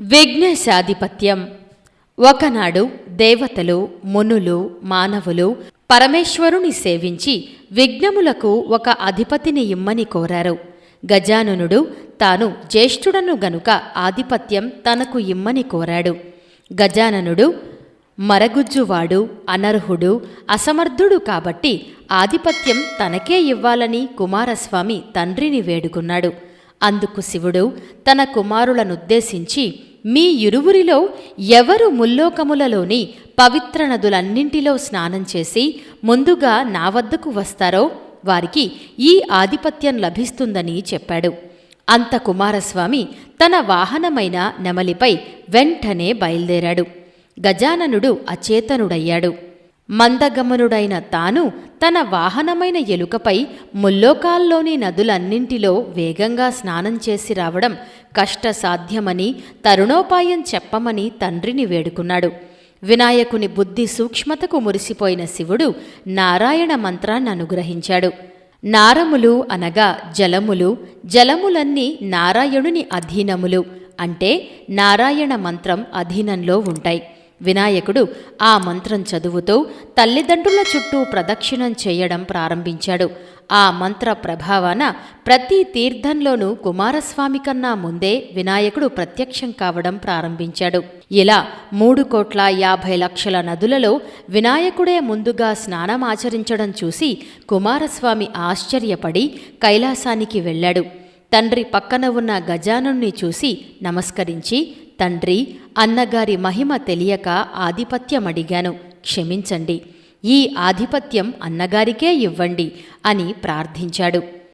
విఘ్నేశాధిపత్యం. ఒకనాడు దేవతలు మునులు మానవులు పరమేశ్వరుని సేవించి విఘ్నములకు ఒక అధిపతిని ఇమ్మని కోరారు. గజాననుడు తాను జ్యేష్ఠుడను గనుక ఆధిపత్యం తనకు ఇమ్మని కోరాడు. గజాననుడు మరగుజ్జువాడు అనర్హుడు అసమర్థుడు కాబట్టి ఆధిపత్యం తనకే ఇవ్వాలని కుమారస్వామి తండ్రిని వేడుకున్నాడు. అందుకు శివుడు తన కుమారులనుద్దేశించి మీ ఇరువురిలో ఎవరు ముల్లోకములలోని పవిత్ర నదులన్నింటిలో స్నానం చేసి ముందుగా నా వద్దకు వస్తారో వారికి ఈ ఆధిపత్యం లభిస్తుందని చెప్పాడు. అంత కుమారస్వామి తన వాహనమైన నెమలిపై వెంటనే బయలుదేరాడు. గజాననుడు అచేతనుడయ్యాడు. మందగమనుడైన తాను తన వాహనమైన ఎలుకపై ముల్లోకాల్లోని నదులన్నింటిలో వేగంగా స్నానం చేసి రావడం కష్టసాధ్యమని తరుణోపాయం చెప్పమని తండ్రిని వేడుకున్నాడు. వినాయకుని బుద్ధి సూక్ష్మతకు మురిసిపోయిన శివుడు నారాయణ మంత్రాన్ని అనుగ్రహించాడు. నారములు అనగా జలములు జలములన్నీ నారాయణుని అధీనములు అంటే నారాయణ మంత్రం అధీనంలో ఉంటాయి. వినాయకుడు ఆ మంత్రం చదువుతూ తల్లిదండ్రుల చుట్టూ ప్రదక్షిణం చేయడం ప్రారంభించాడు. ఆ మంత్ర ప్రభావాన ప్రతి తీర్థంలోనూ కుమారస్వామి కన్నా ముందే వినాయకుడు ప్రత్యక్షం కావడం ప్రారంభించాడు. ఇలా మూడు కోట్ల యాభై లక్షల నదులలో వినాయకుడే ముందుగా స్నానమాచరించడం చూసి కుమారస్వామి ఆశ్చర్యపడి కైలాసానికి వెళ్ళాడు. తండ్రి పక్కన ఉన్న గజానుణ్ణి చూసి నమస్కరించి తండ్రి అన్నగారి మహిమ తెలియక ఆధిపత్యమడిగాను. క్షమించండి. ఈ ఆధిపత్యం అన్నగారికే ఇవ్వండి అని ప్రార్థించాడు.